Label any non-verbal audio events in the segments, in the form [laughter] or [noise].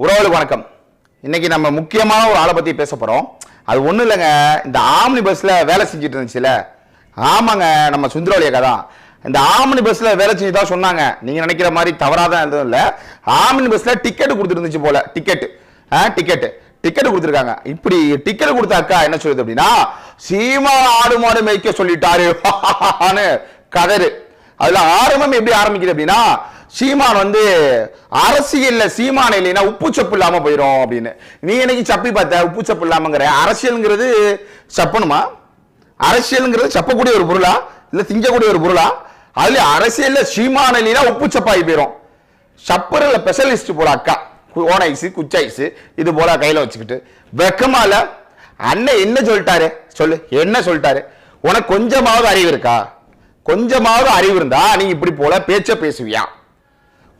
உறவுகள் வணக்கம். இன்னைக்கு நம்ம முக்கியமான ஒரு ஆளை பத்தி பேச போறோம். அது ஒண்ணும் இல்லைங்க இந்த ஆம்னி பஸ்ல வேலை செஞ்சுட்டு இருந்துச்சுல. ஆமாங்க நம்ம சுந்தரவழியக்கா தான். இந்த ஆம்னி பஸ்ல வேலை செஞ்சு தான் சொன்னாங்க. நீங்க நினைக்கிற மாதிரி தவறாதான் எதுவும் இல்லை. ஆம்னி பஸ்ல டிக்கெட் கொடுத்துருந்துச்சு போல. டிக்கெட் டிக்கெட் டிக்கெட் கொடுத்துருக்காங்க. இப்படி டிக்கெட் கொடுத்த அக்கா என்ன சொல்லுது அப்படின்னா சீமா ஆடு மாடு மேய்க்க சொல்லிட்டாரு. [laughs] கதறு. அதுல ஆரம்பம் எப்படி ஆரம்பிக்குது அப்படின்னா சீமான் வந்து அரசியல்ல சீமான் இல்லைன்னா உப்பு சப்பு இல்லாம போயிடும் அப்படின்னு. நீ இன்னைக்கு சப்பி பார்த்த? உப்பு சப்பு இல்லாமங்கிற. அரசியல்ங்கிறது சப்பணுமா? அரசியல்ங்கிறது சப்பக்கூடிய ஒரு பொருளா? இல்ல திங்கக்கூடிய ஒரு பொருளா? அதுல அரசியல்ல சீமான் இல்லைன்னா உப்பு சப்பாகி போயிடும் சப்பரில் ஸ்பெஷலிஸ்ட் போல அக்கா. ஓன் ஐஸ் குச்ச ஐஸ் இது போல கையில வச்சுக்கிட்டு. வெக்கமா இல்ல? அண்ணன் என்ன சொல்லிட்டாரு? சொல்லு. என்ன சொல்லிட்டாரு? உனக்கு கொஞ்சமாவது அறிவு இருக்கா? கொஞ்சமாவது அறிவு இருந்தா நீ இப்படி போல பேச்ச பேசுவியா?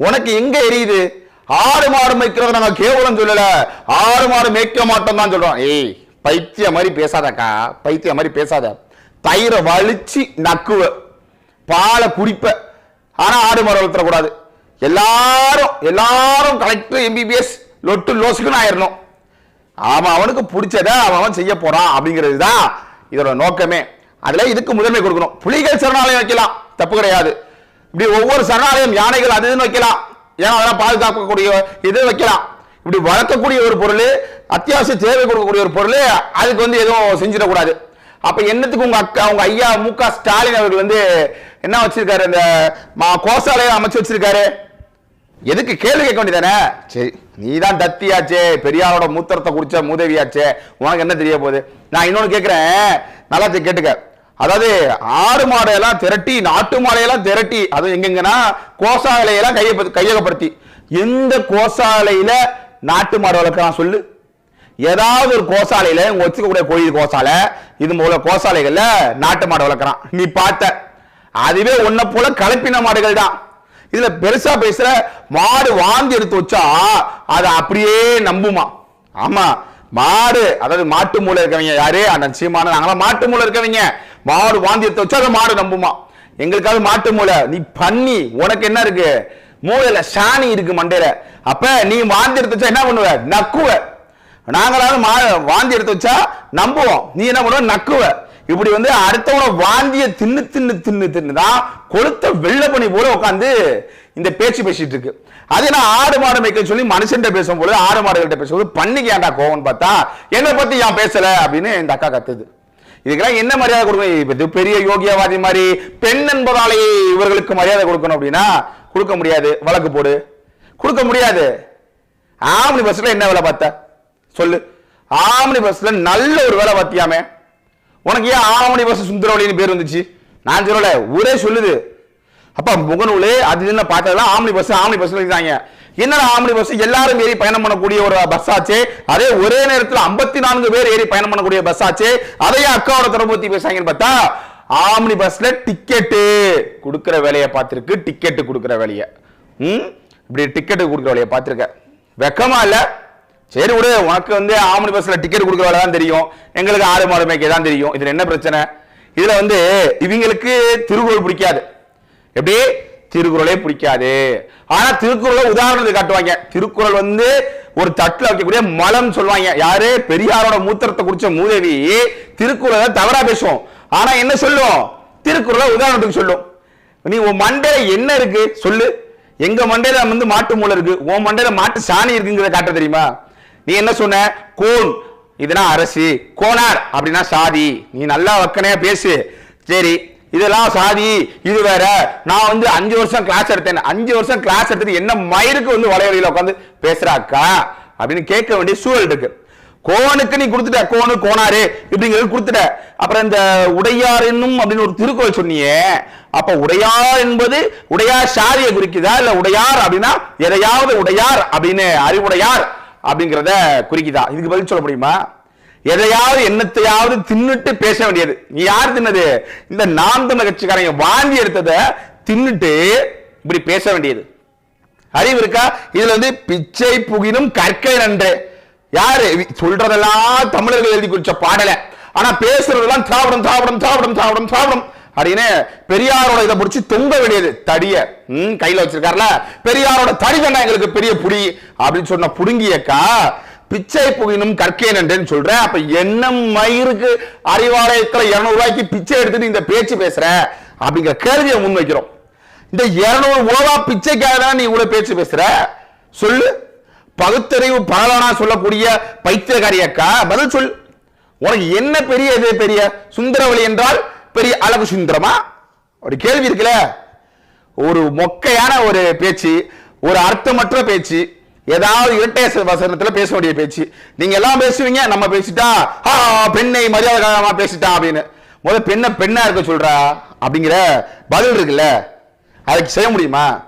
உனக்கு எங்க எரியுது? ஆடு மாடு மேய்க்கிறத நாங்க கேவலம் சொல்லல. ஆடு மாடு மேய்க்க மாட்டோம் தான் சொல்றோம். ஏய் பைத்திய மாதிரி பேசாதக்கா. பைத்திய மாதிரி பேசாத. தயிரை வலிச்சு நக்குவ. பாலை குடிப்ப. ஆனா ஆடு மாடு வளர்த்தக்கூடாது எல்லாரும் எல்லாரும் கலெக்டர் எம்பிபிஎஸ் லொட்டு லோசுக்குன்னு ஆயிரணும். ஆமா அவனுக்கு பிடிச்சத அவன் அவன் செய்ய போறான் அப்படிங்கிறது தான் இதோட நோக்கமே. அதுல இதுக்கு முதன்மை கொடுக்கணும். புலிகள் சரணாலயம் வைக்கலாம். தப்பு கிடையாது. இப்படி ஒவ்வொரு சரணாலயம் யானைகள் அது வைக்கலாம் ஏன்னா அதெல்லாம் பாதுகாக்கக்கூடிய இது வைக்கலாம் இப்படி வளர்க்கக்கூடிய ஒரு பொருள் அத்தியாவசிய தேவை கொடுக்கக்கூடிய ஒரு பொருள் அதுக்கு வந்து எதுவும் செஞ்சிடக்கூடாது. அப்ப என்னத்துக்கு உங்க அக்கா உங்க ஐயா மு க ஸ்டாலின் அவர்கள் வந்து என்ன வச்சிருக்காரு? இந்த மா- கோசாலையை அமைச்சு வச்சிருக்காரு. எதுக்கு கேள்வி கேட்க வேண்டியதானே? சரி நீ தான் தத்தியாச்சே பெரியாரோட மூத்திரத்தை குடிச்ச மூதேவியாச்சே. உனக்கு என்ன தெரிய போகுது? நான் இன்னொன்று கேட்குறேன். நல்லா கேட்டுக்க. அதாவது ஆடு மாடையெல்லாம் திரட்டி நாட்டு மாடையெல்லாம் திரட்டி அது எங்கெங்கன்னா கோசாலையெல்லாம் கைய கையகப்படுத்தி. எந்த கோசாலையில நாட்டு மாடு வளர்க்கலாம் சொல்லு. ஏதாவது ஒரு கோசாலையில உங்க வச்சுக்கக்கூடிய கோயில் கோசாலை இது போல கோசாலைகள்ல நாட்டு மாடு வளர்க்குறான். நீ பார்த்த. அதுவே உன்னை போல கலப்பின மாடுகள் தான். இதுல பெருசா பேசுற மாடு வாந்தி எடுத்து வச்சா அதை அப்படியே நம்புமா. ஆமா. மாடு அதாவது மாட்டு மூளை இருக்கவங்க யாரு? அந்த சீமான. நாங்களாம் மாட்டு மூளை இருக்கவங்க. மாடு வாந்தி எடுத்து வச்சா அதை மாடு நம்புமா? எங்களுக்காவது மாட்டு மூளை. நீ பண்ணி உனக்கு என்ன இருக்கு? மூளையில சாணி இருக்கு மண்டையில. அப்ப நீ வாந்தி எடுத்து வச்சா என்ன பண்ணுவ? நக்குவ. நாங்களாவது மா வாந்தி எடுத்து வச்சா நம்புவோம். நீ என்ன பண்ணுவ? நக்குவ. இப்படி வந்து அடுத்தவன வாந்திய தின்னு தின்னு தின்னு தின்னு தான் கொளுத்த வெள்ள பண்ணி போல உட்காந்து இந்த பேச்சு பேசிட்டு இருக்கு. அது நான் ஆடு மாடு மேய்க்க சொல்லி மனுஷன்ட்ட பேசும்போது ஆடு மாடுகள்கிட்ட பேசும்போது பண்ணிக்கு ஏன்டா கோவம்னு பார்த்தா என்னை பத்தி ஏன் பேசல அப்படின்னு இந்த அக்கா கத்துது. இதுக்கெல்லாம் என்ன மரியாதை கொடுக்கணும்? இது பெரிய யோகியவாதி மாதிரி பெண் என்பதாலே இவர்களுக்கு மரியாதை கொடுக்கணும் அப்படின்னா கொடுக்க முடியாது. வழக்கு போடு. கொடுக்க முடியாது. ஆம்னி பஸ்ல என்ன வேலை பார்த்த? சொல்லு. ஆம்னி பஸ்ல நல்ல ஒரு வேலை பார்த்தியாமே. உனக்கு ஏன் ஆம்னி பஸ் சுந்தரவழின்னு பேர் வந்துச்சு? நான் சொல்லல. ஊரே சொல்லுது. அப்ப முகநூலு அது என்ன பார்த்ததெல்லாம் ஆம்னி பஸ் ஆம்னி பஸ்ல இருக்காங்க என்னடா ஆம்னி பஸ் எல்லாரும் ஏறி பயணம் பண்ணக்கூடிய ஒரு பஸ் ஆச்சு? அதே ஒரே நேரத்தில் 54 நான்கு பேர் ஏறி பயணம் பண்ணக்கூடிய பஸ் ஆச்சு? அதையே அக்காவோட தொடர்பு பத்தி பேசாங்கன்னு பார்த்தா ஆம்னி பஸ்ல டிக்கெட்டு கொடுக்குற வேலையை பார்த்திருக்கு டிக்கெட்டு கொடுக்குற வேலையை. ம்? இப்படி டிக்கெட்டு கொடுக்குற வேலையை பார்த்திருக்க. வெக்கமா இல்ல? சரி விடு உனக்கு வந்து ஆம்னி பஸ்ல டிக்கெட் கொடுக்குற வேலை தான் தெரியும். எங்களுக்கு ஆறு மாடு மேய்க்க தான் தெரியும். இதுல என்ன பிரச்சனை? இதுல வந்து இவங்களுக்கு திருக்குறள் பிடிக்காது. எப்படி? திருக்குறளே பிடிக்காது. ஆனா திருக்குறளை உதாரணத்துக்கு காட்டுவாங்க. திருக்குறள் வந்து ஒரு தட்டுல வைக்கக்கூடிய மலம் சொல்லுவாங்க. யாரு? பெரியாரோட மூத்திரத்தை குடிச்ச மூதேவி. திருக்குறளை தவறா பேசுவோம். ஆனா என்ன சொல்லுவோம் திருக்குறளை உதாரணத்துக்கு சொல்லும். நீ உன் மண்டையில என்ன இருக்கு? சொல்லு. எங்க மண்டையில வந்து மாட்டு மூளை இருக்கு. உன் மண்டையில மாட்டு சாணி இருக்குங்கிறத காட்ட தெரியுமா? நீ என்ன சொன்ன? கோன். இதுனா அரசு? கோனார். அப்படின்னா சாதி. நீ நல்லா வக்கனையா பேசு. சரி. இதெல்லாம் சாதி இது வேற. நான் வந்து அஞ்சு வருஷம் கிளாஸ் எடுத்தேன். அஞ்சு வருஷம் கிளாஸ் எடுத்துட்டு என்ன மயிருக்கு வந்து வளையலில் உட்காந்து பேசுறாக்கா? அப்படின்னு கேட்க வேண்டிய சூழல் இருக்கு. கோனுக்கு நீ கொடுத்துட்ட கோனு கோனாரு இப்படிங்கிறது கொடுத்துட்ட. அப்புறம் இந்த உடையார் என்னும் அப்படின்னு ஒரு திருக்குறள் சொன்னியே. அப்ப உடையார் என்பது உடையார் சாதியை குறிக்குதா? இல்ல உடையார் அப்படின்னா எதையாவது உடையார் அப்படின்னு அறிவுடையார் அப்படிங்கிறத குறிக்குதா? இதுக்கு பதில் சொல்ல முடியுமா? எதையாவது என்னத்தையாவது தின்னுட்டு பேச வேண்டியது. நீ யார் தின்னது? இந்த நாம் தமிழ் கட்சிக்காரங்க வாந்தி எடுத்ததை தின்னுட்டு இப்படி பேச வேண்டியது. அறிவு இருக்கா? இதுல வந்து பிச்சை புகினும் கற்கை நன்று. யாரு? சொல்றதெல்லாம் தமிழர்கள் எழுதி குறிச்ச பாடல. ஆனா பேசுறதெல்லாம் திராவிடம் திராவிடம் திராவிடம் திராவிடம் திராவிடம். அப்படின்னு பெரியாரோட இதை பிடிச்சி தொங்க வேண்டியது. தடிய. கையில வச்சிருக்காருல. பெரியாரோட தடி தானே எங்களுக்கு பெரிய புடி. அப்படின்னு சொன்ன புடுங்கியக்கா பிச்சை புகினும் கற்கேன் என்றேன்னு சொல்ற. அப்ப என்ன மயிருக்கு அறிவாலயத்துல இருநூறு ரூபாய்க்கு பிச்சை எடுத்துட்டு இந்த பேச்சு பேசுற? அப்படிங்கிற கேள்வியை முன்வைக்கிறோம் இந்த இருநூறு ஓவா பிச்சைக்காக தான் நீ இவ்வளவு பேச்சு பேசுற? சொல்லு. பகுத்தறிவு பரவனா சொல்லக்கூடிய பைத்தியகாரி பதில் சொல். உனக்கு என்ன பெரிய இது பெரிய? சுந்தரவழி என்றால் பெரிய அழகு சுந்தரமா? ஒரு கேள்வி இருக்குல்ல. ஒரு மொக்கையான ஒரு பேச்சு ஒரு அர்த்தமற்ற பேச்சு ஏதாவது இரட்டை வசனத்துல பேச வேண்டிய பேச்சு. நீங்க எல்லாம் பேசுவீங்க நம்ம பேசிட்டா ஆ பெண்ணை மரியாதை பேசிட்டா? அப்படின்னு. முதல்ல பெண்ணை பெண்ணா இருக்க சொல்றா அப்படிங்கிற பதில் இருக்குல்ல. அதுக்கு செய்ய முடியுமா?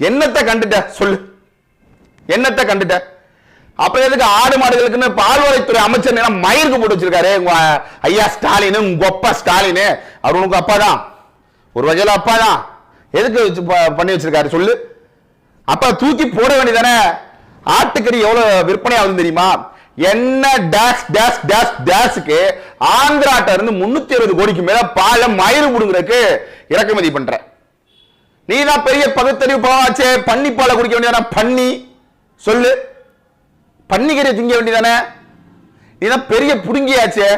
என்னத்தை கண்டுட்ட? சொல்லு. என்னத்தை கண்டுட்ட? அப்ப எதுக்கு ஆடு மாடுகளுக்குன்னு பால்வளைத்துறை அமைச்சர் நேரம் மயிருக்கு போட்டு வச்சிருக்காரு உங்க ஐயா ஸ்டாலின் உங்க அப்பா ஸ்டாலின். அவர் உனக்கு அப்பா தான் ஒரு வகையில அப்பா தான் எதுக்கு வச்சு ப- பண்ணி வச்சிருக்காரு? சொல்லு. அப்ப தூக்கி போட வேண்டியதானே? ஆட்டுக்கறி எவ்வளவு விற்பனை ஆகுது தெரியுமா? என்ன டேஷ் டேஷ் டேஷ் டேஷுக்கு ஆந்திராட்ட இருந்து முன்னூத்தி அறுபது கோடிக்கு மேல பால மயிறு முடுங்குறதுக்கு இறக்குமதி பண்ற. நீ தான் பெரிய பகுத்தறிவு பாவாச்சே பன்னி பாலை குடிக்க வேண்டியதானே? பன்னி சொல்லு. பன்னிக்கறி திங்க வேண்டியதானே? நீ தான் பெரிய புடுங்கியாச்சே.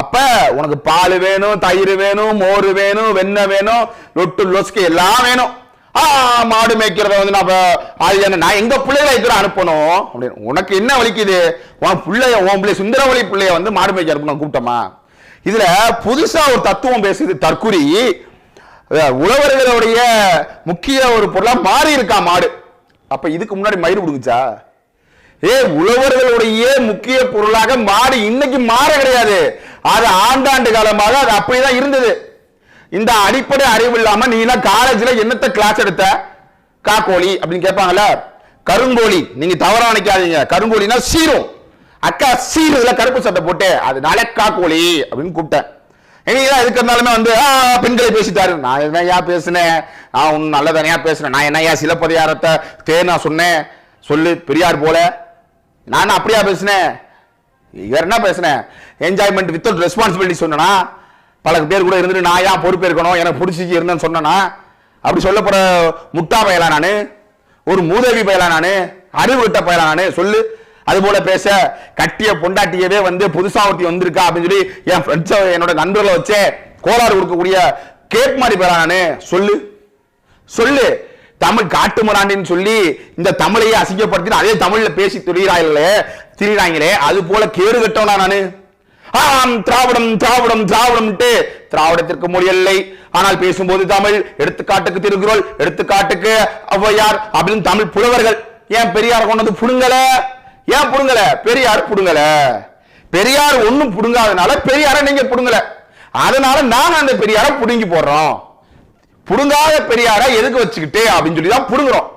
அப்ப உனக்கு பால் வேணும் தயிர் வேணும் மோர் வேணும் வெண்ணெய் வேணும் லொட்டு லொஸ்க்கு எல்லாம் வேணும். மாடு மேய்க்கிறத வந்து நான் இப்ப- அது என்ன நான் எங்க பிள்ளைகளை இருக்கிற அனுப்பணும்? அப்படின்னு உனக்கு என்ன வலிக்குது? உன் பிள்ளைய உன் பிள்ளை சுந்தரவழி பிள்ளைய வந்து மாடு மேய்க்க அனுப்பணும் கூப்பிட்டோமா இதுல புதுசா ஒரு தத்துவம் பேசுது தற்குறி உழவர்களுடைய முக்கிய ஒரு பொருளா மாறி இருக்கா மாடு? அப்ப இதுக்கு முன்னாடி மயிர் விடுங்குச்சா ஏ உழவர்களுடைய முக்கிய பொருளாக மாடு இன்னைக்கு மாற கிடையாது. அது ஆண்டாண்டு காலமாக அது அப்படிதான் இருந்தது. இந்த அடிப்படை அறிவு இல்லாம நீ எல்லாம் காலேஜ்ல என்னத்த கிளாஸ் எடுத்த? காக்கோழி அப்படின்னு கேட்பாங்கல்ல? கருங்கோழி. நீங்க தவறா நினைக்காதீங்க. கருங்கோழினா சீரும். அக்கா சீருல கருப்பு சட்டை போட்டு அதனால காக்கோழி அப்படின்னு கூப்பிட்டேன். நீங்க எதுக்கு இருந்தாலுமே வந்து ஆ, பெண்களை பேசிட்டாரு. நான் என்னையா பேசினேன்? நான் ஒன்னும் நல்லதானையா பேசுனேன். நான் என்னையா சிலப்பதிகாரத்தை தேனா சொன்னேன்? சொல்லு பெரியார் போல. நான் அப்படியா பேசினேன்? இவர் என்ன பேசினேன்? என்ஜாய்மெண்ட் வித்தவுட் ரெஸ்பான்சிபிலிட்டி சொன்னா பல பேர் கூட இருந்துட்டு நான் ஏன் பொறுப்பு இருக்கணும் எனக்கு பிடிச்சி இருந்தேன்னு சொன்னேன்னா அப்படி சொல்லப்போற முட்டா பயலா நான் ஒரு மூதவி பயலா நான் அறிவு விட்ட பயலா நான் சொல்லு. அது போல பேச கட்டிய பொண்டாட்டியவே வந்து புதுசா ஒருத்தி வந்திருக்கா அப்படின்னு சொல்லி என் ஃப்ரெண்ட்ஸ் என்னோட நண்பர்களை வச்சே கோளாறு கொடுக்கக்கூடிய கேப் மாதிரி பயலா நானு சொல்லு. சொல்லு. தமிழ் காட்டு முராண்டின்னு சொல்லி இந்த தமிழையே அசிங்கப்படுத்தி அதே தமிழ்ல பேசி திரிகிறாங்களே திரிகிறாங்களே அது போல கேடு கட்டவனா நானு. ஆம் திராவிடம் திராவிடம் திராவிடம்ட்டு. திராவிடத்திற்கு மொழி இல்லை. ஆனால் பேசும்போது தமிழ். எடுத்துக்காட்டுக்கு திருக்குறள் எடுத்துக்காட்டுக்கு ஔவையார் அப்படின்னு தமிழ் புலவர்கள். ஏன் பெரியார் கொண்டது புடுங்கல? ஏன் புடுங்கல? பெரியார் புடுங்கல. பெரியார் ஒண்ணும் புடுங்காதனால பெரியாரை நீங்க புடுங்கல. அதனால நாங்க அந்த பெரியாரை புடுங்கி போடுறோம். புடுங்காத பெரியார எதுக்கு வச்சுக்கிட்டு அப்படின்னு சொல்லி தான் புடுங்குறோம்.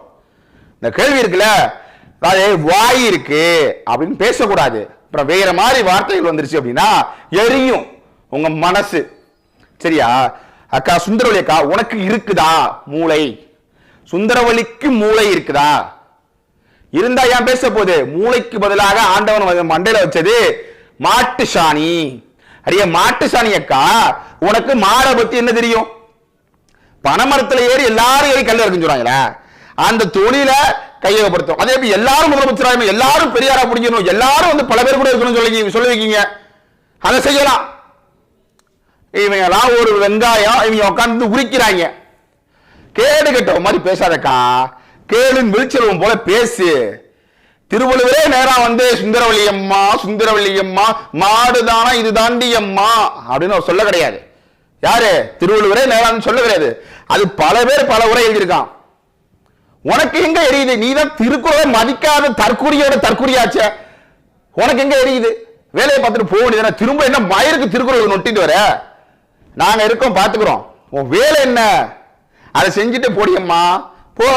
இந்த கேள்வி இருக்குல்ல? அதாவது வாய் இருக்கு அப்படின்னு பேசக்கூடாது. அப்புறம் வேற மாதிரி வார்த்தைகள் வந்துருச்சு அப்படின்னா எரியும் உங்க மனசு. சரியா? அக்கா சுந்தரவழி அக்கா உனக்கு இருக்குதா மூளை? சுந்தரவழிக்கு மூளை இருக்குதா? இருந்தா ஏன் பேச போகுது? மூளைக்கு பதிலாக ஆண்டவன் மண்டையில வச்சது மாட்டு சாணி அரிய மாட்டு சாணி அக்கா உனக்கு மாடை பத்தி என்ன தெரியும்? பனைமரத்துல ஏறி எல்லாரும் ஏறி கல்ல இருக்குன்னு சொல்றாங்களே. அந்த தொழில கையகப்படுத்தும் அதே மாதிரி எல்லாரும் முதலமைச்சராக எல்லாரும் பெரியாரா பிடிக்கணும். எல்லாரும் வந்து பல பேர் கூட இருக்கணும்னு சொல்லி சொல்லி வைக்கீங்க அதை செய்யலாம். இவங்க ஒரு வெங்காயம் இவங்க உட்காந்து உரிக்கிறாங்க. கேடு கெட்ட மாதிரி பேசாதக்கா. கேளுன் விழிச்செல்வம் போல பேசு. திருவள்ளுவரே நேரா வந்து சுந்தரவள்ளி அம்மா சுந்தரவள்ளி அம்மா மாடுதானா இது தாண்டி அம்மா. அப்படின்னு அவர் சொல்ல கிடையாது. யாரு? திருவள்ளுவரே நேரான்னு சொல்ல கிடையாது. அது பல பேர் பல உரை எழுதியிருக்கான். உனக்கு எங்க எரியுது? நீ தான் திருக்குறளை மதிக்காத தற்குறியோட தற்குறியாச்சே. உனக்கு எங்க எரியுது? வேலையை பார்த்துட்டு போக வேண்டியதுதானே. திரும்ப என்ன மயிருக்கு திருக்குறள் நொட்டிட்டு வர? நாங்க இருக்கோம் பாத்துக்கிறோம் உன் வேலை என்ன? அதை செஞ்சுட்டு போடியம்மா போ.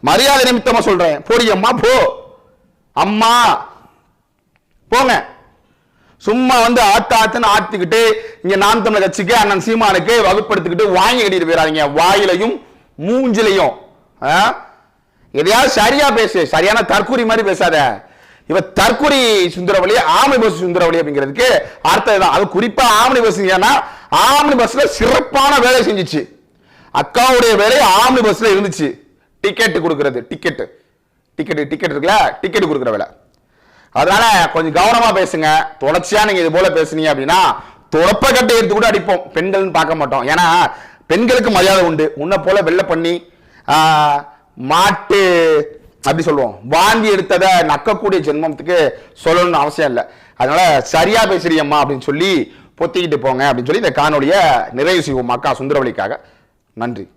மரியாதை நிமித்தமா சொல்றேன். போடியம்மா போ. அம்மா போங்க. சும்மா வந்து ஆத்து ஆத்துன்னு ஆத்திக்கிட்டு இங்க நான் தமிழர் கட்சிக்கு அண்ணன் சீமானுக்கு வகுப்படுத்திக்கிட்டு வாங்கி கட்டிட்டு போயிடாதீங்க. வாயிலையும் மூஞ்சிலையும். எதையாவது சரியா பேசு சரியான தற்கூரி மாதிரி பேசாத. இவ தற்கூரி சுந்தரவழி ஆமை பஸ் சுந்தரவழி அப்படிங்கிறதுக்கு அர்த்தம் தான் அது குறிப்பா ஆமணி பஸ் ஏன்னா ஆம்னி பஸ்ல சிறப்பான வேலை செஞ்சுச்சு. அக்காவுடைய வேலை ஆம்னி பஸ்ல இருந்துச்சு. டிக்கெட் கொடுக்கறது டிக்கெட் டிக்கெட் டிக்கெட் இருக்குல்ல டிக்கெட் கொடுக்குற வேலை. அதனால கொஞ்சம் கவனமா பேசுங்க. தொடர்ச்சியா நீங்க இது போல பேசுனீங்க அப்படின்னா தொடப்ப கட்டை எடுத்து கூட அடிப்போம். பெண்கள்னு பார்க்க மாட்டோம். ஏன்னா பெண்களுக்கு மரியாதை உண்டு. உன்னை போல வெள்ள பண்ணி மாட்டு அப்படி சொல்லுவோம். வாந்தி எடுத்ததை நக்கக்கூடிய ஜென்மத்துக்கு சொல்லணும்னு அவசியம் இல்லை. அதனால சரியா பேசுறியம்மா அப்படின்னு சொல்லி பொத்திக்கிட்டு போங்க அப்படின்னு சொல்லி இந்த காணொலியை நிறைவு செய்வோம். அக்கா சுந்தரவழிக்காக நன்றி.